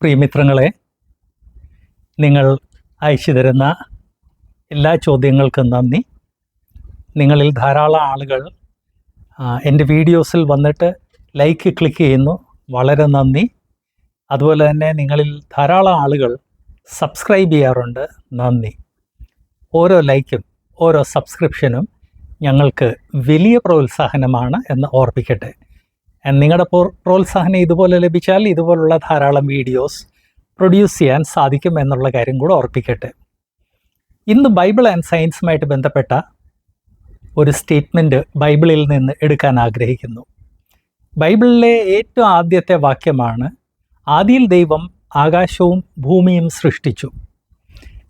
പ്രിയമിത്രങ്ങളെ നിങ്ങൾ അയച്ചു തരുന്ന എല്ലാ ചോദ്യങ്ങൾക്കും നന്ദി. നിങ്ങളിൽ ധാരാളം ആളുകൾ എന്റെ വീഡിയോസിൽ വന്നിട്ട് ലൈക്ക് ക്ലിക്ക് ചെയ്യുന്നു. വളരെ നന്ദി. അതുപോലെ തന്നെ നിങ്ങളിൽ ധാരാളം ആളുകൾ സബ്സ്ക്രൈബ് ചെയ്യാറുണ്ട്. നന്ദി. ഓരോ ലൈക്കും ഓരോ സബ്സ്ക്രിപ്ഷനും ഞങ്ങൾക്ക് വലിയ പ്രോത്സാഹനമാണ് എന്ന് ഓർപ്പിക്കട്ടെ. നിങ്ങളുടെ പ്രോ- പ്രോത്സാഹനം ഇതുപോലെ ലഭിച്ചാൽ ഇതുപോലുള്ള ധാരാളം വീഡിയോസ് പ്രൊഡ്യൂസ് ചെയ്യാൻ സാധിക്കും എന്നുള്ള കാര്യം കൂടെ ഓർപ്പിക്കട്ടെ. ഇന്ന് ബൈബിൾ ആൻഡ് സയൻസുമായിട്ട് ബന്ധപ്പെട്ട ഒരു സ്റ്റേറ്റ്മെന്റ് ബൈബിളിൽ നിന്ന് എടുക്കാൻ ആഗ്രഹിക്കുന്നു. ബൈബിളിലെ ഏറ്റവും ആദ്യത്തെ വാക്യമാണ് ആദിയിൽ ദൈവം ആകാശവും ഭൂമിയും സൃഷ്ടിച്ചു.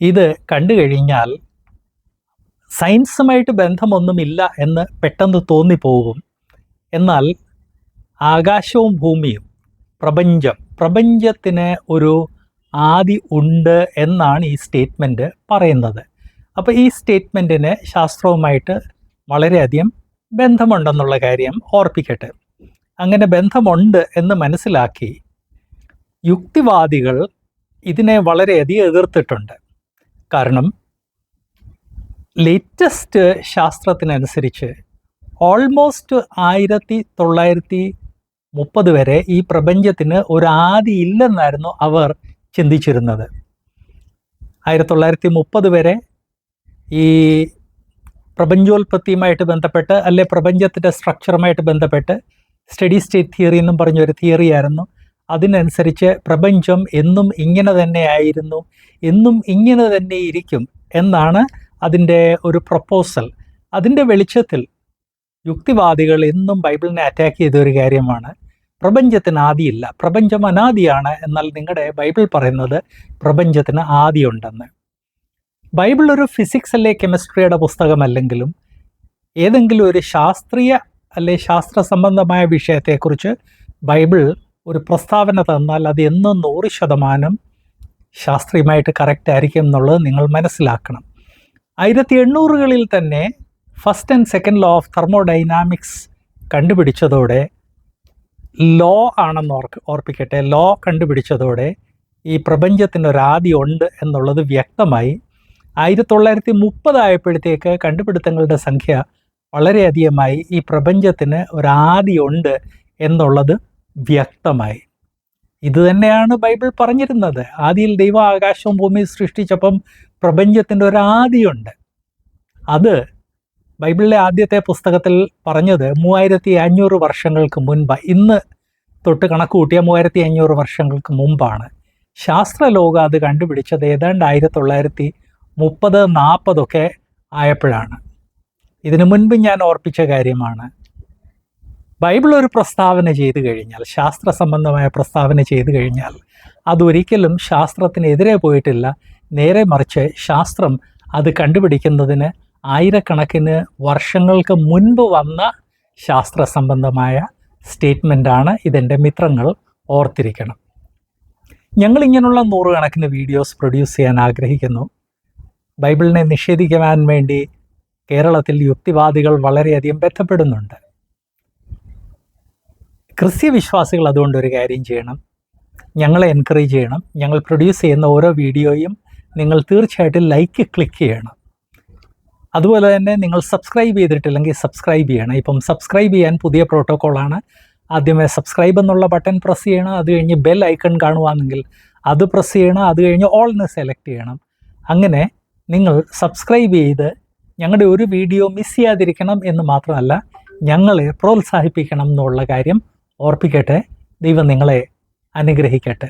ഇത് കണ്ടു കഴിഞ്ഞാൽ സയൻസുമായിട്ട് ബന്ധമൊന്നുമില്ല എന്ന് പെട്ടെന്ന് തോന്നിപ്പോകും. എന്നാൽ ആകാശവും ഭൂമിയും. പ്രപഞ്ചം. പ്രപഞ്ചത്തിന് ഒരു ആദി ഉണ്ട് എന്നാണ് ഈ സ്റ്റേറ്റ്മെന്റ് പറയുന്നത്. അപ്പോൾ ഈ സ്റ്റേറ്റ്മെന്റിന് ശാസ്ത്രവുമായിട്ട് വളരെയധികം ബന്ധമുണ്ടെന്നുള്ള കാര്യം ഓർപ്പിക്കട്ടെ. അങ്ങനെ ബന്ധമുണ്ട് എന്ന് മനസ്സിലാക്കി യുക്തിവാദികൾ ഇതിനെ വളരെയധികം എതിർത്തിട്ടുണ്ട്. കാരണം ലേറ്റസ്റ്റ് ശാസ്ത്രത്തിനനുസരിച്ച് ഓൾമോസ്റ്റ് ആയിരത്തി തൊള്ളായിരത്തി മുപ്പത് വരെ ഈ പ്രപഞ്ചത്തിന് ഒരു ആദി ഇല്ലെന്നായിരുന്നു അവർ ചിന്തിച്ചിരുന്നത്. ആയിരത്തി തൊള്ളായിരത്തി മുപ്പത് വരെ ഈ പ്രപഞ്ചോൽപത്തിയുമായിട്ട് ബന്ധപ്പെട്ട് അല്ലെ പ്രപഞ്ചത്തിന്റെ സ്ട്രക്ചറുമായിട്ട് ബന്ധപ്പെട്ട് സ്റ്റഡി സ്റ്റേറ്റ് തിയറി എന്നും പറഞ്ഞൊരു തിയറി ആയിരുന്നു. അതിനനുസരിച്ച് പ്രപഞ്ചം എന്നും ഇങ്ങനെ തന്നെ ആയിരുന്നു എന്നും ഇങ്ങനെ തന്നെ ഇരിക്കും എന്നാണ് അതിന്റെ ഒരു പ്രപ്പോസൽ അതിന്റെ വെളിച്ചത്തിൽ യുക്തിവാദികൾ എന്നും ബൈബിളിനെ അറ്റാക്ക് ചെയ്ത ഒരു കാര്യമാണ്. പ്രപഞ്ചത്തിന് ആദിയില്ല. പ്രപഞ്ചം അനാദിയാണ് എന്നാൽ നിങ്ങളുടെ ബൈബിൾ പറയുന്നത് പ്രപഞ്ചത്തിന് ആദിയുണ്ടെന്ന്. ബൈബിൾ ഒരു ഫിസിക്സ് അല്ലെ കെമിസ്ട്രിയുടെ പുസ്തകമല്ലെങ്കിലും ഏതെങ്കിലും ഒരു ശാസ്ത്രീയ അല്ലെ ശാസ്ത്ര സംബന്ധമായ വിഷയത്തെക്കുറിച്ച് ബൈബിൾ ഒരു പ്രസ്താവന തന്നാൽ അത് എന്നും നൂറ് ശതമാനം ശാസ്ത്രീയമായിട്ട് കറക്റ്റ് ആയിരിക്കും എന്നുള്ളത് നിങ്ങൾ മനസ്സിലാക്കണം. ആയിരത്തി എണ്ണൂറുകളിൽ തന്നെ first and second law of thermodynamics കണ്ടുപിടിച്ചതോടെ law ആണെന്ന് ഓർക്ക് ഓർപ്പിക്കട്ടെ. ലോ കണ്ടുപിടിച്ചതോടെ ഈ പ്രപഞ്ചത്തിന്റെ ഒരു ആദി ഉണ്ട് എന്നുള്ളത് വ്യക്തമായി. ആയിരത്തി തൊള്ളായിരത്തി മുപ്പതായപ്പോഴത്തേക്ക് കണ്ടുപിടുത്തങ്ങളുടെ സംഖ്യ വളരെയധികമായി ഈ പ്രപഞ്ചത്തിന് ഒരു ആദി ഉണ്ട് എന്നുള്ളത് വ്യക്തമായി. ഇത് തന്നെയാണ് ബൈബിൾ പറഞ്ഞിരുന്നത്. ആദിയിൽ ദൈവം ആകാശവും ഭൂമിയും സൃഷ്ടിച്ചപ്പം പ്രപഞ്ചത്തിന്റെ ഒരു ആദിയുണ്ട് അത് ബൈബിളിലെ ആദ്യത്തെ പുസ്തകത്തിൽ പറഞ്ഞത് മൂവായിരത്തി അഞ്ഞൂറ് വർഷങ്ങൾക്ക് മുൻപ്. ഇന്ന് തൊട്ട് കണക്ക് കൂട്ടിയ മൂവായിരത്തി അഞ്ഞൂറ് വർഷങ്ങൾക്ക് മുമ്പാണ്. ശാസ്ത്രലോകം അത് കണ്ടുപിടിച്ചത് ഏതാണ്ട് ആയിരത്തി തൊള്ളായിരത്തി മുപ്പത് നാൽപ്പതൊക്കെ ആയപ്പോഴാണ്. ഇതിനു മുൻപ് ഞാൻ ഓർപ്പിച്ച കാര്യമാണ്. ബൈബിൾ ഒരു പ്രസ്താവന ചെയ്തു കഴിഞ്ഞാൽ ശാസ്ത്ര സംബന്ധമായ പ്രസ്താവന ചെയ്തു കഴിഞ്ഞാൽ അതൊരിക്കലും ശാസ്ത്രത്തിനെതിരെ പോയിട്ടില്ല. നേരെ മറിച്ച് ശാസ്ത്രം അത് കണ്ടുപിടിക്കുന്നതിന് ആയിരക്കണക്കിന് വർഷങ്ങൾക്ക് മുൻപ് വന്ന ശാസ്ത്ര സംബന്ധമായ സ്റ്റേറ്റ്മെന്റാണ് ഇതെന്റെ മിത്രങ്ങൾ ഓർത്തിരിക്കണം. ഞങ്ങളിങ്ങനെയുള്ള നൂറുകണക്കിന് വീഡിയോസ് പ്രൊഡ്യൂസ് ചെയ്യാൻ ആഗ്രഹിക്കുന്നു. ബൈബിളിനെ നിഷേധിക്കുവാൻ വേണ്ടി കേരളത്തിൽ യുക്തിവാദികൾ വളരെയധികം ബന്ധപ്പെടുന്നുണ്ട്. ക്രിസ്ത്യ വിശ്വാസികൾ അതുകൊണ്ട് ഒരു കാര്യം ചെയ്യണം. ഞങ്ങളെ എൻകറേജ് ചെയ്യണം. ഞങ്ങൾ പ്രൊഡ്യൂസ് ചെയ്യുന്ന ഓരോ വീഡിയോയും നിങ്ങൾ തീർച്ചയായിട്ടും ലൈക്ക് ക്ലിക്ക് ചെയ്യണം. അതുപോലെ തന്നെ നിങ്ങൾ സബ്സ്ക്രൈബ് ചെയ്തിട്ടില്ലെങ്കിൽ സബ്സ്ക്രൈബ് ചെയ്യണം. ഇപ്പം സബ്സ്ക്രൈബ് ചെയ്യാൻ പുതിയ പ്രോട്ടോക്കോളാണ്. ആദ്യമേ സബ്സ്ക്രൈബ് എന്നുള്ള ബട്ടൺ പ്രസ് ചെയ്യണം. അത് കഴിഞ്ഞ് ബെൽ ഐക്കൺ കാണുവാണെങ്കിൽ അത് പ്രസ് ചെയ്യണം. അത് കഴിഞ്ഞ് ഓൾന്ന് സെലക്ട് ചെയ്യണം. അങ്ങനെ നിങ്ങൾ സബ്സ്ക്രൈബ് ചെയ്ത് ഞങ്ങളുടെ ഒരു വീഡിയോ മിസ് ചെയ്യാതിരിക്കണം എന്ന് മാത്രമല്ല ഞങ്ങളെ പ്രോത്സാഹിപ്പിക്കണം എന്നുള്ള കാര്യം ഓർപ്പിക്കട്ടെ. ദൈവം നിങ്ങളെ അനുഗ്രഹിക്കട്ടെ.